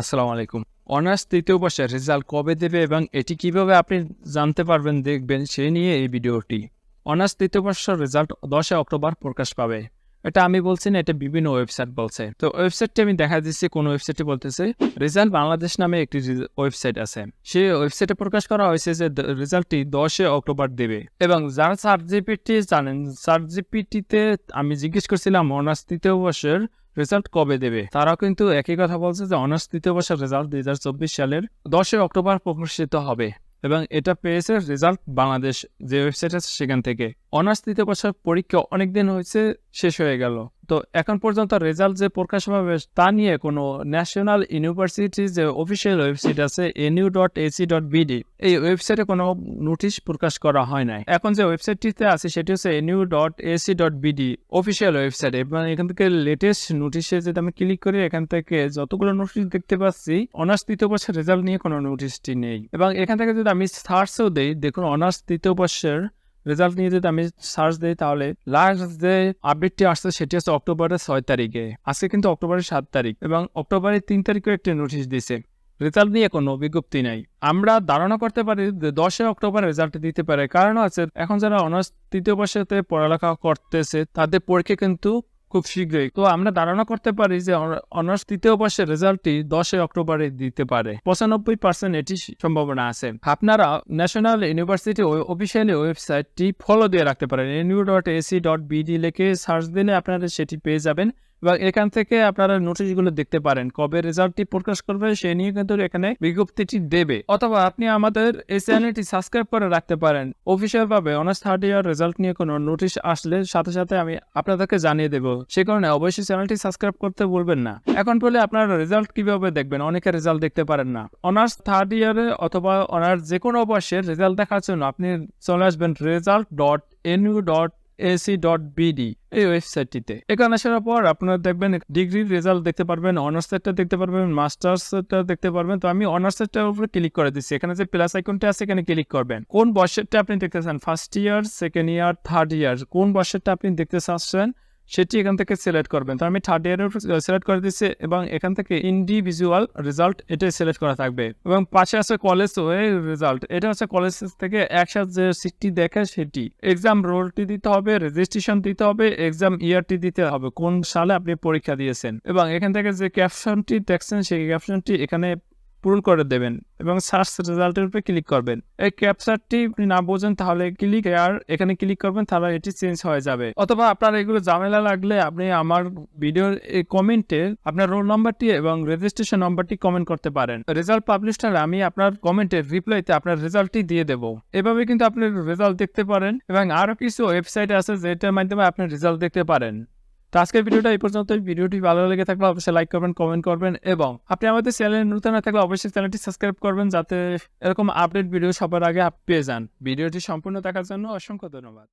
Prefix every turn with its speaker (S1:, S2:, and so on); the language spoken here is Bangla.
S1: আসসালামু আলাইকুম। অনার্স তৃতীয় বর্ষের রেজাল্ট কবে দেবে এবং এটি কীভাবে আপনি জানতে পারবেন দেখবেন সে নিয়ে এই ভিডিওটি। অনার্স তৃতীয় বর্ষের রেজাল্ট দশই অক্টোবর প্রকাশ পাবে। এটা আমি বলছি না, এটা বিভিন্ন ওয়েবসাইট বলছে। তো ওয়েবসাইটটি আমি দেখা দিচ্ছি, কোন ওয়েবসাইটে বলতেছে, রেজাল্ট বাংলাদেশ নামে একটি ওয়েবসাইট আছে। সেই ওয়েবসাইটে প্রকাশ করা হয়েছে যে রেজাল্টটি দশই অক্টোবর দেবে। এবং যারা সার্চ জিপিটি জানেন সার্চ জিপিটিতে আমি জিজ্ঞেস করছিলাম, অনার্স তৃতীয় বর্ষের রেজাল্ট কবে দেবে? তারা কিন্তু একই কথা বলছে যে অনার্স তৃতীয় বর্ষের রেজাল্ট দুই হাজার চব্বিশ সালের দশই অক্টোবর প্রকাশিত হবে এবং এটা পেয়েছে রেজাল্ট বাংলাদেশ যে ওয়েবসাইট আছে সেখান থেকে। অনার্স তৃতীয় বর্ষের পরীক্ষা অনেকদিন হয়েছে, শেষ হয়ে গেল। তো এখন পর্যন্ত রেজাল্ট যে প্রকাশ পাবে তা নিয়ে কোনো ন্যাশনাল ইউনিভার্সিটি যে অফিসিয়াল ওয়েবসাইট আছে NU dot AC dot BD এই ওয়েবসাইটে কোনো নোটিশ প্রকাশ করা হয় নাই। এখন যে ওয়েবসাইটটিতে আছে, সেটি হচ্ছে NU dot AC dot BD official website এবং এখান থেকে লেটেস্ট নোটিশে যদি আমি ক্লিক করি, এখান থেকে যতগুলো নোটিশ দেখতে পাচ্ছি অনার্স তৃতীয় বর্ষের রেজাল্ট নিয়ে কোনো নোটিশটি নেই। এবং এখান থেকে যদি আমি সার্চও দিই, দেখুন অনার্স তৃতীয় বর্ষের রেজাল্ট নিয়ে যদি আমি সার্চ দিই তাহলে লাস্ট যে আপডেটটি আসছে সেটি হচ্ছে অক্টোবরের ছয় তারিখে। আজকে কিন্তু অক্টোবরের সাত তারিখ এবং অক্টোবরের তিন তারিখেও একটি নোটিশ দিছে। রেজাল্ট নিয়ে কোনো বিজ্ঞপ্তি নাই। আমরা ধারণা করতে পারি যে দশই অক্টোবর রেজাল্ট দিতে পারে। কারণ আছে এখন যারা অনার্স তৃতীয় বর্ষেতে পড়ালেখা করতেছে তাদের পরীক্ষা কিন্তু খুব শীঘ্রই। তো আমরা ধারণা করতে পারি যে অনার্স তৃতীয় বর্ষের রেজাল্টটি দশই অক্টোবরে দিতে পারে। পঁচানব্বই পার্সেন্ট এটি সম্ভাবনা আছে। আপনারা ন্যাশনাল ইউনিভার্সিটি অফিসিয়ালি ওয়েবসাইটটি ফলো দিয়ে রাখতে পারেন। NU dot AC dot BD লিখে সার্চ দিলে আপনারা সেটি পেয়ে যাবেন। এবং এখান থেকে আপনারা নোটিশগুলো দেখতে পারেন। কবে রেজাল্টটি প্রকাশ করবে সে নিয়ে কিন্তু এখানে বিজ্ঞপ্তিটি দেবে। অথবা আপনি আমাদের এই চ্যানেলটি সাবস্ক্রাইব করে রাখতে পারেন। অফিসিয়াল ভাবে অনার্স থার্ড ইয়ার রেজাল্ট নিয়ে কোনো নোটিশ আসলে সাথে সাথে আমি আপনাদেরকে জানিয়ে দেবো। সে কারণে অবশ্যই চ্যানেলটি সাবস্ক্রাইব করতে বলবেন না। এখন বলে আপনারা রেজাল্ট কীভাবে দেখবেন? অনেকে রেজাল্ট দেখতে পারেন না। অনার্স থার্ড ইয়ারে অথবা অনার্স যে কোনো বর্ষের রেজাল্ট দেখার জন্য আপনি চলে আসবেন result dot NU dot AC dot BD এই ওয়েবসাইটটিতে এখানে আসার পর আপনারা দেখবেন ডিগ্রির রেজাল্ট দেখতে পারবেন অনার্স সেটটা দেখতে পারবেন মাস্টার্স সেটটা দেখতে পারবেন। তো আমি অনার্স সেটটার উপরে ক্লিক করে দিচ্ছি। এখানে যে প্লাস আইকনটা আছে, এখানে ক্লিক করবেন। কোন বর্ষেরটা আপনি দেখতে চান? First year second year third year কোন বর্ষেরটা আপনি দেখতে চাচ্ছেন? সেটি এখান থেকে সিলেক্ট করবেন। তো আমি থার্ড ইয়ারের সিলেক্ট করে দিচ্ছি এবং এখান থেকে ইন্ডিভিজুয়াল রেজাল্ট এটাই সিলেক্ট করা থাকবে। এবং পাশে আছে কলেজ রেজাল্ট এটা হচ্ছে কলেজ থেকে একসাথে যে সিটটি দেখে সেটি। এক্সাম রোলটি দিতে হবে রেজিস্ট্রেশন দিতে হবে এক্সাম ইয়ারটি দিতে হবে। কোন সালে আপনি পরীক্ষা দিয়েছেন। এবং এখান থেকে যে ক্যাপশনটি দেখছেন, সেই ক্যাপশনটি এখানে পূরণ করে দেবেন এবং সার্চ রেজাল্টের উপরে ক্লিক করবেন। এই ক্যাপচারটি আপনি না বোঝেন তাহলে ক্লিক আর এখানে ক্লিক করবেন, তাহলে এটি চেঞ্জ হয়ে যাবে। অথবা আপনার এগুলো ঝামেলা লাগলে আপনি আমার ভিডিওর এই কমেন্টে আপনার রোল নাম্বারটি এবং রেজিস্ট্রেশন নাম্বারটি কমেন্ট করতে পারেন। রেজাল্ট পাবলিশ হলে আমি আপনার কমেন্টের রিপ্লাইতে আপনার রেজাল্টটি দিয়ে দেবো। এভাবে কিন্তু আপনি রেজাল্ট দেখতে পারেন এবং আরও কিছু ওয়েবসাইট আছে যেটার মাধ্যমে আপনি রেজাল্ট দেখতে পারেন। তো আজকের ভিডিওটা এই পর্যন্ত ভিডিওটি ভালো লেগে থাকলে অবশ্যই লাইক করবেন কমেন্ট করবেন এবং আপনি আমাদের চ্যানেলে নতুন না থাকলে অবশ্যই চ্যানেলটি সাবস্ক্রাইব করবেন যাতে এরকম আপডেট ভিডিও সবার আগে পেয়ে যান। ভিডিওটি সম্পূর্ণ দেখার জন্য অসংখ্য ধন্যবাদ।